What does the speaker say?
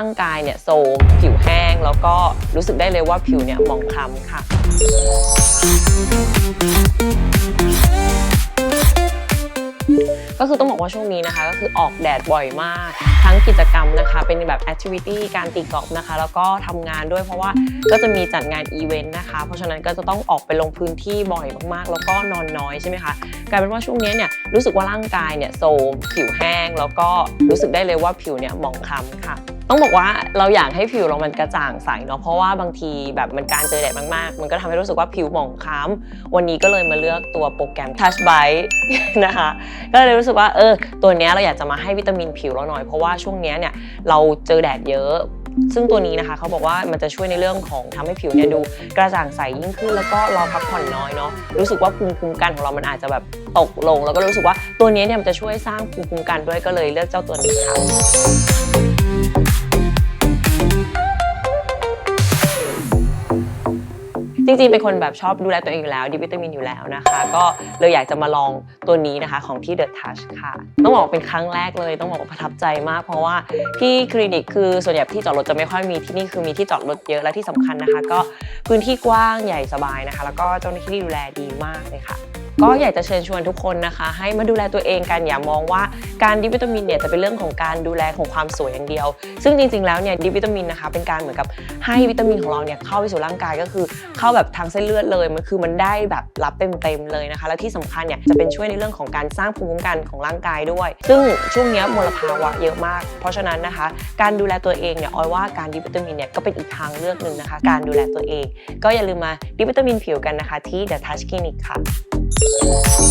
ร่างกายเนี่ยโทรมผิวแห้ง แล้วก็รู้สึกได้เลยว่าผิวเนี่ยหมองคล้ำค่ะก็คือต้องบอกว่าช่วงนี้นะคะ ก็คือออกแดดบ่อยมาก ทั้งกิจกรรมนะคะ เป็นแบบแอคทิวิตี้การตีกอล์ฟนะคะ แล้วก็ทำงานด้วยเพราะว่าก็จะมีจัดงานอีเวนต์นะคะ เพราะฉะนั้นก็จะต้องออกไปลงพื้นที่บ่อยมากๆ แล้วก็นอนน้อยใช่ไหมคะกลายเป็นว่าช่วงนี้เนี่ยรู้สึกว่าร่างกายเนี่ยโทรมผิวแห้ง แล้วก็รู้สึกได้เลยว่าผิวเนี่ยหมองคล้ำค่ะ ต้องบอกว่าเราอยากให้ผิวเรามันกระจ่างใสเนาะเพราะว่าบางทีแบบมันการเจอแดดมากๆ มันก็ทำให้รู้สึกว่าผิวหมองคล้ำวันนี้ก็เลยมาเลือกตัวโปรแกรม Touch Bright นะคะก็เลยรู้สึกว่าเออตัวนี้เราอยากจะมาให้วิตามินผิวเราหน่อยเพราะว่าช่วงเนี้ยเนี่ยเราเจอแดดเยอะซึ่งตัวนี้นะคะเขาบอกว่ามันจะช่วยในเรื่องของทำให้ผิวเนี่ยดูกระจ่างใสยิ่งขึ้น แล้วก็เราพักผ่อนน้อยเนาะรู้สึกว่าภูมิคุ้มกันของเรามันอาจจะแบบตกลง แล้วก็รู้สึกว่าตัวนี้เนี่ยมันจะช่วยสร้างภูมิคุ้มกันด้วยก็เลยเลือกเจ้าตัวนี้ค่ะ จริงๆ เป็นคนแบบชอบดูแลตัวเองอยู่แล้วดีวิตามินอยู่แล้วนะคะ ก็เลยอยากจะมาลองตัวนี้นะคะของที่ The Touch ค่ะ ต้องบอกว่าเป็นครั้งแรกเลย ต้องบอกว่าประทับใจมาก เพราะว่าที่คลินิกคือส่วนใหญ่ที่จอดรถจะไม่ค่อยมีที่นี่คือมีที่จอดรถเยอะและที่สำคัญนะคะ ก็พื้นที่กว้างใหญ่สบายนะคะ แล้วก็เจ้าหน้าที่ดูแลดีมากเลยค่ะ ก็อยากจะเชิญชวนทุกคนนะคะ ให้มาดูแลตัวเองกันอย่ามองว่าการดิวิตามินเนี่ยจะเป็นเรื่องของการดูแลของความสวยอย่างเดียว ซึ่งจริงๆแล้วเนี่ยดิวิตามินนะคะเป็นการเหมือนกับให้วิตามินของเราเนี่ยเข้าไปสู่ร่างกายก็คือ เข้าแบบทางเส้นเลือดเลยมันคือมันได้แบบรับเต็มๆเลยนะคะ และที่สำคัญเนี่ยจะเป็นช่วยในเรื่องของการสร้างภูมิคุ้มกันของร่างกายด้วย ซึ่งช่วงนี้มลภาวะเยอะมาก เพราะฉะนั้นนะคะ การดูแลตัวเองเนี่ยออยว่าการดิวิตามินเนี่ยก็เป็นอีกทางเลือกหนึ่งนะคะ การดูแลตัวเอง ก็อย่าลืมมาดิวิตามินผิวกันนะคะ ที่ The Touch Clinic ค่ะ Música